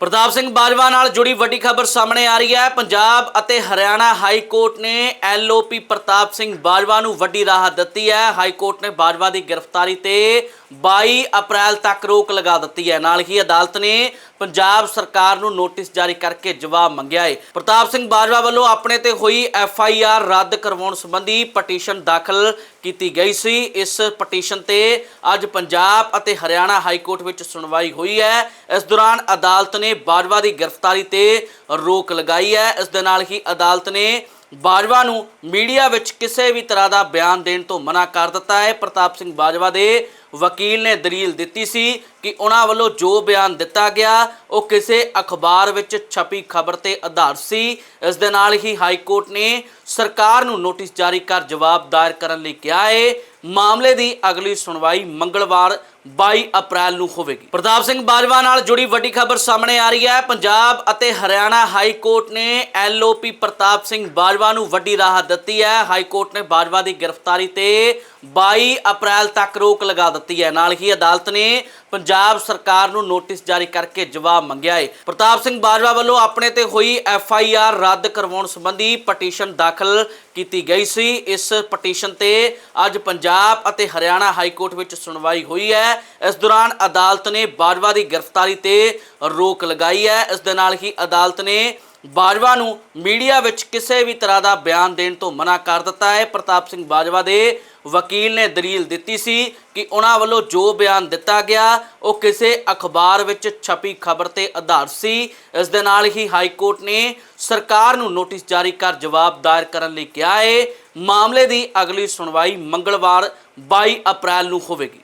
ਪ੍ਰਤਾਪ ਸਿੰਘ ਬਾਜਵਾ ਨਾਲ ਜੁੜੀ ਵੱਡੀ ਖਬਰ ਸਾਹਮਣੇ ਆ ਰਹੀ ਹੈ। ਪੰਜਾਬ ਅਤੇ ਹਰਿਆਣਾ ਹਾਈ ਕੋਰਟ ਨੇ ਐਲਓਪੀ ਪ੍ਰਤਾਪ ਸਿੰਘ ਬਾਜਵਾ ਨੂੰ ਵੱਡੀ ਰਾਹਤ ਦਿੱਤੀ ਹੈ। ਹਾਈ ਕੋਰਟ ਨੇ ਬਾਜਵਾ ਦੀ ਗ੍ਰਿਫਤਾਰੀ ਤੇ 22 ਅਪ੍ਰੈਲ ਤੱਕ ਰੋਕ ਲਗਾ ਦਿੱਤੀ ਹੈ। ਨਾਲ ਹੀ ਅਦਾਲਤ ਨੇ ਪੰਜਾਬ ਸਰਕਾਰ ਨੂੰ ਨੋਟਿਸ ਜਾਰੀ ਕਰਕੇ ਜਵਾਬ ਮੰਗਿਆ ਹੈ। ਪ੍ਰਤਾਪ ਸਿੰਘ ਬਾਜਵਾ ਵੱਲੋਂ ਆਪਣੇ ਤੇ ਹੋਈ ਐਫ ਆਈ ਆਰ ਰੱਦ ਕਰਵਾਉਣ ਸੰਬੰਧੀ ਪਟੀਸ਼ਨ ਦਾਖਲ ਕੀਤੀ ਗਈ ਸੀ। ਇਸ ਪਟੀਸ਼ਨ ਤੇ ਅੱਜ ਪੰਜਾਬ ਅਤੇ ਹਰਿਆਣਾ ਹਾਈ ਕੋਰਟ ਵਿੱਚ ਸੁਣਵਾਈ ਹੋਈ ਹੈ। ਇਸ ਦੌਰਾਨ ਅਦਾਲਤ ਨੇ ਬਾਜਵਾ ਦੀ ਗ੍ਰਿਫਤਾਰੀ ਤੇ ਰੋਕ ਲਗਾਈ ਹੈ। ਇਸ ਦੇ ਨਾਲ ਹੀ ਅਦਾਲਤ ਨੇ ਬਾਜਵਾ ਨੂੰ ਮੀਡੀਆ ਵਿੱਚ ਕਿਸੇ ਵੀ ਤਰ੍ਹਾਂ ਦਾ ਬਿਆਨ ਦੇਣ ਤੋਂ ਮਨਾ ਕਰ ਦਿੱਤਾ ਹੈ। ਪ੍ਰਤਾਪ ਸਿੰਘ ਬਾਜਵਾ ਦੇ ਵਕੀਲ ਨੇ ਦਲੀਲ ਦਿੱਤੀ ਸੀ ਕਿ ਉਹਨਾਂ ਵੱਲੋਂ ਜੋ ਬਿਆਨ ਦਿੱਤਾ ਗਿਆ, ਉਹ ਕਿਸੇ ਅਖਬਾਰ ਵਿੱਚ ਛਪੀ ਖਬਰ ਤੇ ਆਧਾਰਿਤ ਸੀ। ਇਸ ਦੇ ਨਾਲ ਹੀ ਹਾਈ ਕੋਰਟ ਨੇ ਸਰਕਾਰ ਨੂੰ ਨੋਟਿਸ ਜਾਰੀ ਕਰ ਜਵਾਬ ਦਾਇਰ ਕਰਨ ਲਈ ਕਿਹਾ ਹੈ। ਮਾਮਲੇ ਦੀ ਅਗਲੀ ਸੁਣਵਾਈ ਮੰਗਲਵਾਰ 22 ਅਪ੍ਰੈਲ ਨੂੰ ਹੋਵੇਗੀ। ਪ੍ਰਤਾਪ ਸਿੰਘ ਬਾਜਵਾ ਨਾਲ ਜੁੜੀ ਵੱਡੀ ਖਬਰ ਸਾਹਮਣੇ ਆ ਰਹੀ ਹੈ। ਪੰਜਾਬ ਅਤੇ ਹਰਿਆਣਾ ਹਾਈ ਕੋਰਟ ਨੇ ਐਲਓਪੀ ਪ੍ਰਤਾਪ ਸਿੰਘ ਬਾਜਵਾ ਨੂੰ ਵੱਡੀ ਰਾਹਤ ਦਿੱਤੀ ਹੈ। ਹਾਈ ਕੋਰਟ ਨੇ ਬਾਜਵਾ ਦੀ ਗ੍ਰਿਫਤਾਰੀ ਤੇ 22 ਅਪ੍ਰੈਲ ਤੱਕ ਰੋਕ ਲਗਾ ਦਿੱਤੀ ਹੈ। ਨਾਲ ਹੀ ਅਦਾਲਤ ਨੇ ਪੰਜਾਬ ਸਰਕਾਰ ਨੂੰ ਨੋਟਿਸ ਜਾਰੀ ਕਰਕੇ ਜਵਾਬ ਮੰਗਿਆ ਹੈ। ਪ੍ਰਤਾਪ ਸਿੰਘ ਬਾਜਵਾ ਵੱਲੋਂ ਆਪਣੇ ਤੇ ਹੋਈ ਐਫ ਆਈ ਆਰ ਰੱਦ ਕਰਵਾਉਣ ਸੰਬੰਧੀ ਪਟੀਸ਼ਨ ਦਾਖਲ ਕੀਤੀ ਗਈ ਸੀ। ਇਸ ਪਟੀਸ਼ਨ ਤੇ ਅੱਜ ਪੰਜਾਬ ਅਤੇ ਹਰਿਆਣਾ ਹਾਈ ਕੋਰਟ ਵਿੱਚ ਸੁਣਵਾਈ ਹੋਈ ਹੈ। ਇਸ ਦੌਰਾਨ ਅਦਾਲਤ ਨੇ ਬਾਜਵਾ ਦੀ ਗ੍ਰਿਫਤਾਰੀ ਤੇ ਰੋਕ ਲਗਾਈ ਹੈ। ਇਸ ਦੇ ਨਾਲ ਹੀ ਅਦਾਲਤ ਨੇ ਬਾਜਵਾ ਨੂੰ ਮੀਡੀਆ ਵਿੱਚ ਕਿਸੇ ਵੀ ਤਰ੍ਹਾਂ ਦਾ ਬਿਆਨ ਦੇਣ ਤੋਂ ਮਨਾ ਕਰ ਦਿੱਤਾ ਹੈ। ਪ੍ਰਤਾਪ ਸਿੰਘ ਬਾਜਵਾ ਦੇ ਵਕੀਲ ਨੇ ਦਲੀਲ ਦਿੱਤੀ ਸੀ ਕਿ ਉਹਨਾਂ ਵੱਲੋਂ ਜੋ ਬਿਆਨ ਦਿੱਤਾ ਗਿਆ, ਉਹ ਕਿਸੇ ਅਖਬਾਰ ਵਿੱਚ ਛਪੀ ਖਬਰ ਤੇ ਆਧਾਰਿਤ ਸੀ। ਇਸ ਦੇ ਨਾਲ ਹੀ ਹਾਈ ਕੋਰਟ ਨੇ ਸਰਕਾਰ ਨੂੰ ਨੋਟਿਸ ਜਾਰੀ ਕਰ ਜਵਾਬ ਦਾਇਰ ਕਰਨ ਲਈ ਕਿਹਾ ਹੈ। ਮਾਮਲੇ ਦੀ ਅਗਲੀ ਸੁਣਵਾਈ ਮੰਗਲਵਾਰ 22 ਅਪ੍ਰੈਲ ਨੂੰ ਹੋਵੇਗੀ।